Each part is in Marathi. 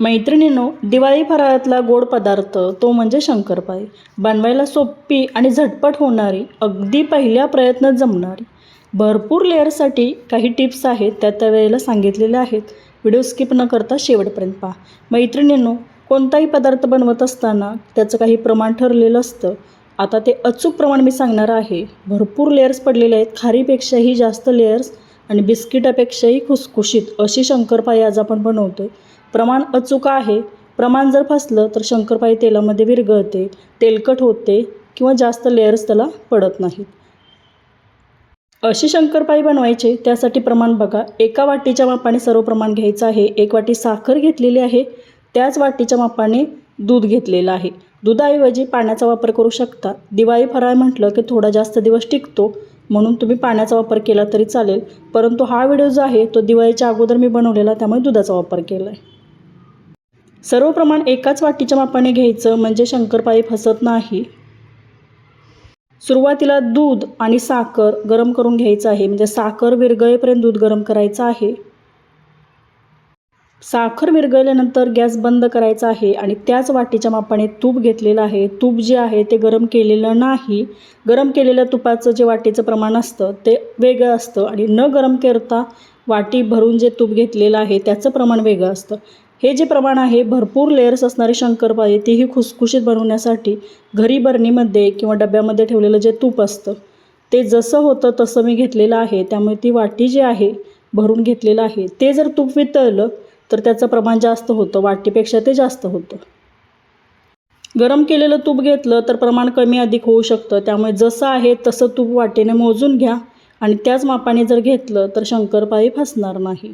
मैत्रिणींनो दिवाळी फराळातला गोड पदार्थ तो म्हणजे शंकरपाळी. बनवायला सोपी आणि झटपट होणारी अगदी पहिल्या प्रयत्नात जमणारी. भरपूर लेअरसाठी काही टिप्स आहेत त्या त्या वेळेला सांगितलेल्या आहेत. व्हिडिओ स्किप न करता शेवटपर्यंत पहा. मैत्रिणींनो कोणताही पदार्थ बनवत असताना त्याचं काही प्रमाण ठरलेलं असतं. आता ते अचूक प्रमाण मी सांगणार आहे. भरपूर लेअर्स पडलेले आहेत. खारीपेक्षाही जास्त लेअर्स आणि बिस्किटापेक्षाही खुसखुशीत अशी शंकरपाळी आज आपण बनवतो आहे प्रमाण अचूक आहे. प्रमाण जर फसलं तर शंकरपाळी तेलामध्ये विरघळते तेलकट होते किंवा जास्त लेअर्स त्याला पडत नाहीत. अशी शंकरपाळी बनवायची त्यासाठी प्रमाण बघा. एका वाटीच्या मापाने सर्व प्रमाण घ्यायचं आहे. एक वाटी साखर घेतलेली आहे. त्याच वाटीच्या मापाने दूध घेतलेलं आहे. दुधाऐवजी पाण्याचा वापर करू शकता. दिवाळी फराळ म्हटलं की थोडा जास्त दिवस टिकतो म्हणून तुम्ही पाण्याचा वापर केला तरी चालेल. परंतु हा व्हिडिओ जो आहे तो दिवाळीच्या अगोदर मी बनवलेला त्यामुळे दुधाचा वापर केला आहे सर्व प्रमाण एकाच वाटीच्या मापाने घ्यायचं म्हणजे शंकरपाळी फसत नाही. सुरुवातीला दूध आणि साखर गरम करून घ्यायचं आहे म्हणजे साखर विरघळेपर्यंत दूध गरम करायचं आहे. साखर विरघळल्यानंतर गॅस बंद करायचा आहे आणि त्याच वाटीच्या मापाने तूप घेतलेलं आहे. तूप जे आहे ते गरम केलेलं नाही. गरम केलेल्या तुपाचं जे वाटीचं प्रमाण असतं ते वेगळं असतं आणि न गरम करता वाटी भरून जे तूप घेतलेलं आहे त्याचं प्रमाण वेगळं असतं. हे जे प्रमाण आहे भरपूर लेअर्स असणारे शंकरपाळी तेही खुसखुशीत बनवण्यासाठी घरी बरणीमध्ये किंवा डब्यामध्ये ठेवलेलं जे तूप असतं ते जसं होतं तसं मी घेतलेलं आहे. त्यामुळे ती वाटी जी आहे भरून घेतलेलं आहे. ते जर तूप वितळलं तर त्याचं प्रमाण जास्त होतं. वाटीपेक्षा ते जास्त होतं. गरम केलेलं तूप घेतलं तर प्रमाण कमी अधिक होऊ शकतं. त्यामुळे जसं आहे तसं तूप वाटेने मोजून घ्या. आणि त्याच मापाने जर घेतलं तर शंकरपाळी फसणार नाही.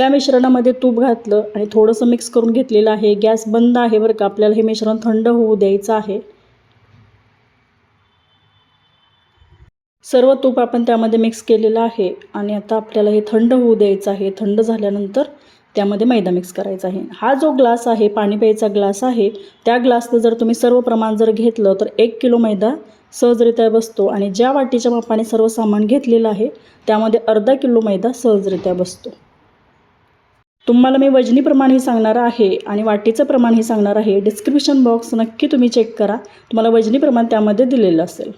त्या मिश्रणामध्ये तूप घातलं आणि थोडंसं मिक्स करून घेतलेलं आहे. गॅस बंद आहे बरं का? आपल्याला हे मिश्रण थंड होऊ द्यायचं आहे. सर्व तूप आपण त्यामध्ये मिक्स केलेलं आहे आणि आता आपल्याला हे थंड होऊ द्यायचं आहे. थंड झाल्यानंतर त्यामध्ये मैदा मिक्स करायचा आहे. हा जो ग्लास आहे पाणी प्यायचा ग्लास आहे त्या ग्लासचं जर तुम्ही सर्व प्रमाण जर घेतलं तर एक किलो मैदा सहजरित्या बसतो आणि ज्या वाटीच्या मापाने सर्व सामान घेतलेलं आहे त्यामध्ये अर्धा किलो मैदा सहजरित्या बसतो. तुम्हाला मी वजनी प्रमाणही सांगणार आहे आणि वाटीचं प्रमाणही सांगणार आहे डिस्क्रिप्शन बॉक्स नक्की तुम्ही चेक करा. तुम्हाला वजनी प्रमाण त्यामध्ये दिलेलं असेल.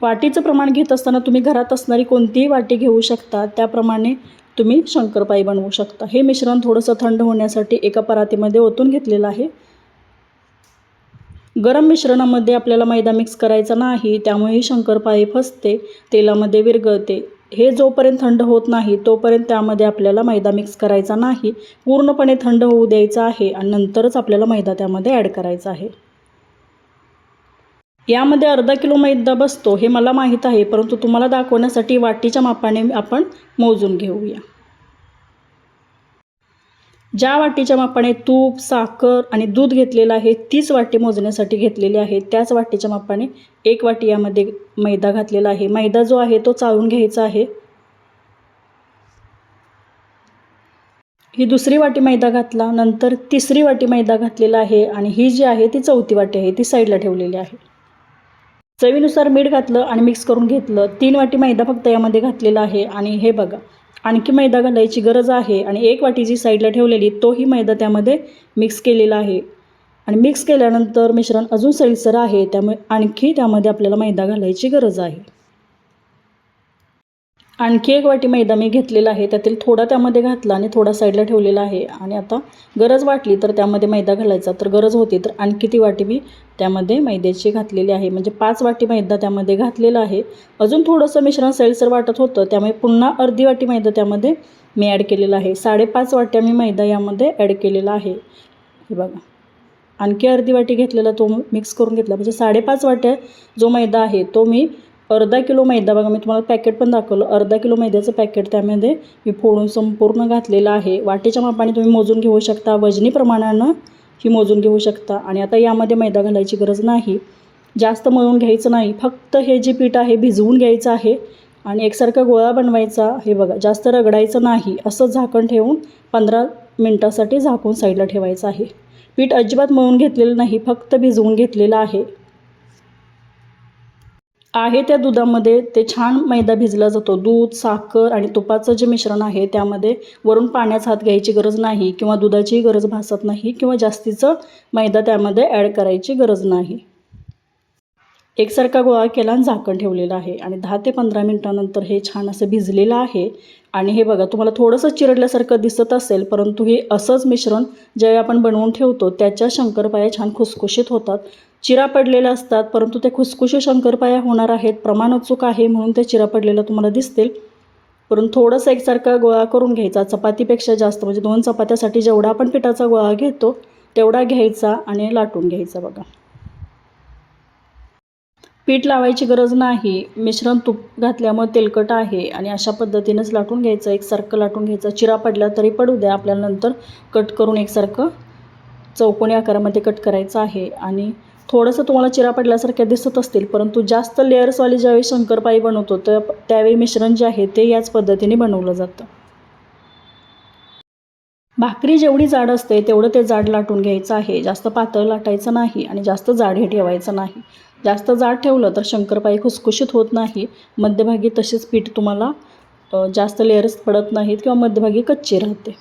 वाटीचं प्रमाण घेत असताना तुम्ही घरात असणारी कोणतीही वाटी घेऊ शकता त्याप्रमाणे तुम्ही शंकरपाई बनवू शकता. हे मिश्रण थोडंसं थंड होण्यासाठी एका परातीमध्ये ओतून घेतलेलं आहे. गरम मिश्रणामध्ये आपल्याला मैदा मिक्स करायचा नाही त्यामुळे ही शंकरपाळी फसते तेलामध्ये विरघळते. हे जोपर्यंत थंड होत नाही तोपर्यंत त्यामध्ये आपल्याला मैदा मिक्स करायचा नाही. पूर्णपणे थंड होऊ द्यायचा आहे आणि नंतरच आपल्याला मैदा त्यामध्ये ॲड करायचा आहे. यामध्ये अर्धा किलो मैदा बसतो हे मला माहीत आहे परंतु तुम्हाला दाखवण्यासाठी वाटीच्या मापाने आपण मोजून घेऊया. ज्या वाटीच्या मापाने तूप साखर आणि दूध घेतलेलं आहे तीच वाटी मोजण्यासाठी घेतलेली आहे. त्याच वाटीच्या मापाने एक वाटी यामध्ये मैदा घातलेला आहे. मैदा जो आहे तो चाळून घ्यायचा आहे. ही दुसरी वाटी मैदा घातला. नंतर तिसरी वाटी मैदा घातलेला आहे आणि ही जी आहे ती चौथी वाटी आहे. ती साईडला ठेवलेली आहे. चवीनुसार मीठ घातलं आणि मिक्स करून घेतलं. तीन वाटी मैदा फक्त यामध्ये घातलेला आहे. आणि हे बघा आणखी मैदा घालायची गरज आहे आणि एक वाटी जी साईडला ठेवलेली तोही मैदा त्यामध्ये मिक्स केलेला आहे. आणि मिक्स केल्यानंतर मिश्रण अजून सैलसर आहे त्यामुळे आणखी त्यामध्ये आपल्याला मैदा घालायची गरज आहे. आणखी एक वाटी मैदा मी घेतलेला आहे त्यातील थोडा त्यामध्ये घातला आणि थोडा साईडला ठेवलेला आहे. आणि आता गरज वाटली तर त्यामध्ये मैदा घालायचा. तर गरज होती तर आणखी ती वाटी मी त्यामध्ये मैद्याची घातलेली आहे. म्हणजे पाच वाटी मैदा त्यामध्ये घातलेला आहे. अजून थोडंसं मिश्रण सैलसर वाटत होतं त्यामुळे पुन्हा अर्धी वाटी मैदा त्यामध्ये मी ॲड केलेला आहे. साडेपाच वाट्या मी मैदा यामध्ये ॲड केलेला आहे. हे बघा. आणखी अर्धी वाटी घेतलेला तो मिक्स करून घेतला. म्हणजे साडेपाच वाट्या जो मैदा आहे तो मी अर्धा किलो मैदा बघा मी तुम्हाला पॅकेट पण दाखवलं. अर्धा किलो मैद्याचं पॅकेट त्यामध्ये मी फोडून संपूर्ण घातलेलं आहे. वाटेच्या मापाने तुम्ही मोजून घेऊ शकता वजनी प्रमाणानं ही मोजून घेऊ शकता. आणि आता यामध्ये मैदा घालायची गरज नाही. जास्त मळून घ्यायचं नाही. फक्त हे जे पीठ आहे भिजवून घ्यायचं आहे आणि एकसारखा गोळा बनवायचा हे बघा. जास्त रगडायचं नाही. असं झाकण ठेवून पंधरा मिनटासाठी झाकून साईडला ठेवायचं आहे. पीठ अजिबात मळून घेतलेलं नाही. फक्त भिजवून घेतलेलं आहे. आहे त्या दुधामध्ये ते छान मैदा भिजला जातो. दूध साखर आणि तुपाचं जे मिश्रण आहे त्यामध्ये वरून पाण्याचा हात घ्यायची गरज नाही किंवा दुधाचीही गरज भासत नाही किंवा जास्तीचं मैदा त्यामध्ये ॲड करायची गरज नाही. एकसारखा गोळा केला आणि झाकण ठेवलेलं आहे आणि दहा ते पंधरा मिनटानंतर हे छान असं भिजलेलं आहे. आणि हे बघा तुम्हाला थोडंसं चिरडल्यासारखं दिसत असेल परंतु हे असंच मिश्रण ज्यावेळी आपण बनवून ठेवतो त्याच्या शंकरपाया छान खुसखुशीत होतात. चिरा पडलेल्या असतात परंतु ते खुसखुशी शंकरपाया होणार आहेत. प्रमाण अचूक आहे म्हणून ते चिरा पडलेलं तुम्हाला दिसतील. परंतु थोडंसं एकसारखा गोळा करून घ्यायचा. चपातीपेक्षा जास्त म्हणजे दोन चपात्यासाठी जेवढा आपण पिठाचा गोळा घेतो तेवढा घ्यायचा आणि लाटून घ्यायचा बघा. पीठ लावायची गरज नाही. मिश्रण तूप घातल्यामुळे तेलकट आहे आणि अशा पद्धतीनेच लाटून घ्यायचं. एकसारखं लाटून घ्यायचं. चिरा पडला तरी पडू द्या. आपल्याला नंतर कट करून एकसारखं चौकोनी आकारामध्ये कट करायचं आहे आणि थोडंसं तुम्हाला चिरा पडल्यासारख्या दिसत असतील परंतु जास्त लेअर्सवाली ज्यावेळी शंकरपाई बनवतो तर त्यावेळी मिश्रण जे आहे ते याच पद्धतीने बनवलं जातं. भाकरी जेवढी जाड असते तेवढं ते जाड लाटून घ्यायचं आहे. जास्त पातळ लाटायचं नाही आणि जास्त जाड हे ठेवायचं नाही. जास्त जाड ठेवलं तर शंकरपाई खुसखुशीत होत नाही. मध्यभागी तसेच पीठ तुम्हाला जास्त लेअर्स पडत नाहीत किंवा मध्यभागी कच्ची राहते.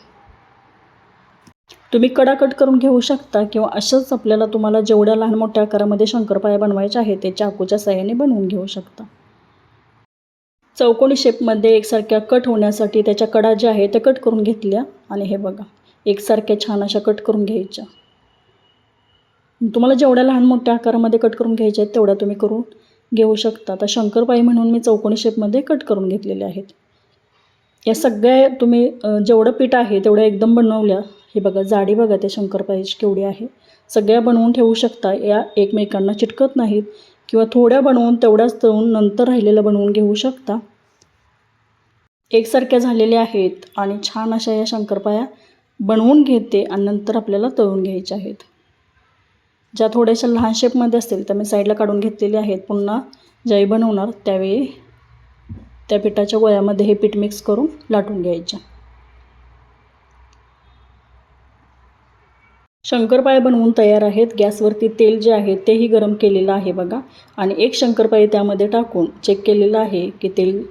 तुम्ही कडा कट करून घेऊ शकता किंवा अशाच आपल्याला तुम्हाला जेवढ्या लहान मोठ्या आकारामध्ये शंकरपाया बनवायच्या आहेत ते चाकूच्या सहाय्याने बनवून घेऊ शकता. चौकोनी शेपमध्ये एकसारख्या कट होण्यासाठी त्याच्या कडा ज्या आहेत त्या कट करून घेतल्या. आणि हे बघा एकसारख्या छान अशा कट करून घ्यायच्या. तुम्हाला जेवढ्या लहान मोठ्या आकारामध्ये कट करून घ्यायच्या आहेत तेवढ्या तुम्ही करून घेऊ शकता. आता शंकरपाई म्हणून मी चौकोनी शेपमध्ये कट करून घेतलेले आहेत. या सगळ्या तुम्ही जेवढं पीठ आहे तेवढ्या एकदम बनवल्या हे बघा जाडी बघा त्या शंकरपाईची केवढी आहे. सगळ्या बनवून ठेवू शकता या एकमेकांना चिटकत नाहीत किंवा थोड्या बनवून तेवढ्याच तळून नंतर राहिलेलं बनवून घेऊ शकता. एकसारख्या झालेल्या आहेत आणि छान अशा या शंकरपाया बनवून घेते आणि नंतर आपल्याला तळून घ्यायच्या आहेत. ज्या थोड्याशा लहान शेपमध्ये असतील त्या मी साईडला काढून घेतलेल्या आहेत. पुन्हा ज्याही बनवणार त्यावेळी त्या पिठाच्या गोळ्यामध्ये हे पीठ मिक्स करून लाटून घ्यायच्या शंकरपाळे बनवून तयार आहेत. गॅसवरती तेल जे आहे तेही गरम केलेलं आहे बघा. आणि एक शंकरपाळी त्यामध्ये टाकून चेक केलेलं आहे की तेल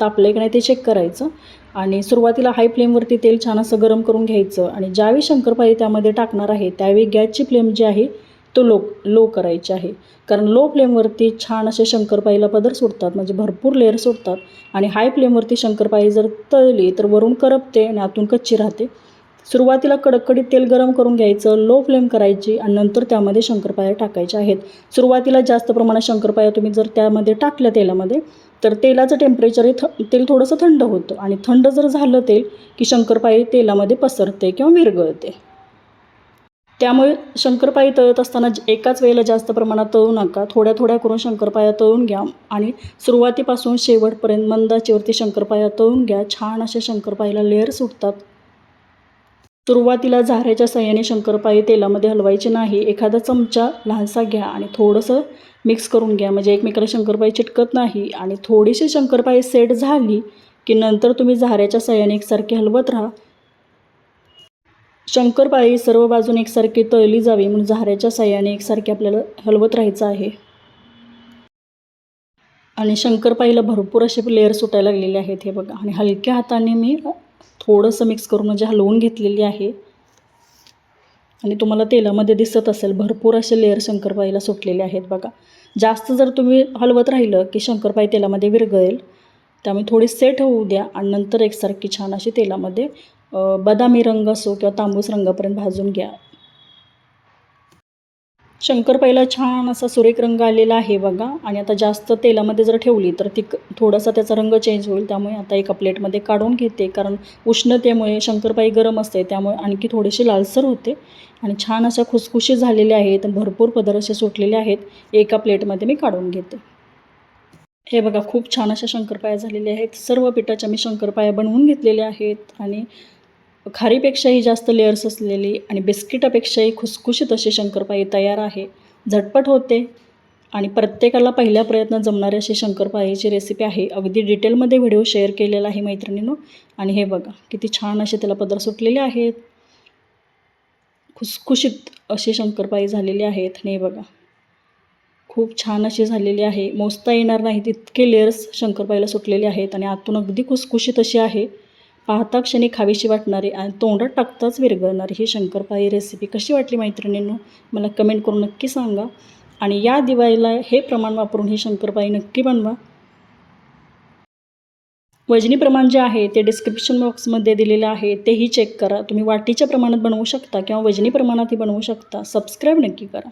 तापलं की नाही ते चेक करायचं. आणि सुरुवातीला हाय फ्लेमवरती तेल छान असं गरम करून घ्यायचं. आणि ज्यावेळी शंकरपाळी त्यामध्ये टाकणार आहे त्यावेळी गॅसची फ्लेम जी आहे तो लो लो करायची आहे. कारण लो फ्लेमवरती छान असे शंकरपाईला पदर सुटतात म्हणजे भरपूर लेअर सुटतात आणि हाय फ्लेमवरती शंकरपाई जर तळली तर वरून करपते आणि आतून कच्ची राहते. सुरुवातीला कडकडीत तेल गरम करून घ्यायचं लो फ्लेम करायची आणि नंतर त्यामध्ये शंकरपाया टाकायच्या आहेत. सुरुवातीला जास्त प्रमाणात शंकरपाया तुम्ही जर त्यामध्ये टाकल्या तेलामध्ये तर तेलाचं टेम्परेचर थ तेल थोडंसं थंड होतं. आणि थंड जर झालं तेल की शंकरपाई तेलामध्ये पसरते किंवा विरगळते त्यामुळे शंकरपाई तळत असताना एकाच वेळेला जास्त प्रमाणात तळू नका. थोड्या थोड्या करून शंकरपाया तळून घ्या आणि सुरुवातीपासून शेवटपर्यंत मंदाचेवरती शंकरपाया तळून घ्या. छान अशा शंकरपाईला लेअर सुटतात. सुरुवातीला झाऱ्याच्या सहाय्याने शंकरपाई तेलामध्ये हलवायची नाही. एखादा चमचा लहानसा घ्या आणि थोडंसं मिक्स करून घ्या. म्हणजे एकमेकाला शंकरपाळी चिटकत नाही. आणि थोडीशी शंकरपाळी सेट झाली की नंतर तुम्ही झाऱ्याच्या सहाय्याने एकसारखी हलवत राहा. शंकरपाळी सर्व बाजूने एकसारखी तळली जावी म्हणून झाऱ्याच्या सहाय्याने एकसारखी आपल्याला हलवत राहायचं आहे. आणि शंकरपाईला भरपूर असे लेअर सुटायला लागलेले आहेत हे बघा. आणि हलक्या हाताने मी थोडंसं मिक्स करून म्हणजे हलवून घेतलेली आहे. आणि तुम्हाला तेलामध्ये दिसत असेल भरपूर असे लेअर शंकरपाईला सुटलेले आहेत बघा. जास्त जर तुम्ही हलवत राहिलं की शंकरपाई तेलामध्ये विरघळेल त्यामुळे थोडी सेट होऊ द्या आणि नंतर एकसारखी छान अशी तेलामध्ये बदामी रंग असो किंवा तांबूस रंगापर्यंत भाजून घ्या. शंकर पहिला छान असा सुरेख रंग आलेला आहे बघा. आणि आता जास्त तेलामध्ये जर ठेवली तर ती क- थोडासा त्याचा रंग चेंज होईल. त्यामुळे आता एका प्लेटमध्ये काढून घेते. कारण उष्णतेमुळे शंकरपाई गरम असते. त्यामुळे आणखी थोडीशी लालसर होते. आणि छान अशा खुसखुशी झालेल्या आहेत. भरपूर पदर असे सुटलेले आहेत. एका प्लेटमध्ये मी काढून घेते. हे बघा खूप छान अशा शंकरपाया झालेल्या आहेत. सर्व पिठाच्या मी शंकरपाया बनवून घेतलेल्या आहेत. आणि खारीपेक्षाही जास्त लेअर्स असलेली आणि बिस्किटापेक्षाही खुसखुशीत अशी शंकरपाई तयार आहे. झटपट होते आणि प्रत्येकाला पहिल्या प्रयत्नात जमणारी अशी शंकरपाईची रेसिपी आहे. अगदी डिटेलमध्ये व्हिडिओ शेअर केलेला आहे मैत्रिणीनं. आणि हे बघा किती छान असे त्याला पदर सुटलेले आहेत. खुसखुशीत अशी शंकरपाई झालेली आहेत. आणि हे बघा खूप छान अशी झालेली आहे. मोजता येणार नाहीत इतके लेअर्स शंकरपाईला सुटलेले आहेत. आणि आतून अगदी खुसखुशीत अशी आहे. पाहता क्षणी खावीशी वाटणारी आणि तोंडात टाकताच विरघळणारी ही शंकरपाळी रेसिपी कशी वाटली मैत्रिणींनो? मला कमेंट करून नक्की सांगा. आणि या दिवाळीला हे प्रमाण वापरून ही शंकरपाळी नक्की बनवा. वजनी प्रमाण जे आहे ते डिस्क्रिप्शन बॉक्समध्ये दिलेलं आहे. तेही चेक करा. तुम्ही वाटीच्या प्रमाणात बनवू शकता किंवा वजनी प्रमाणातही बनवू शकता. सबस्क्राईब नक्की करा.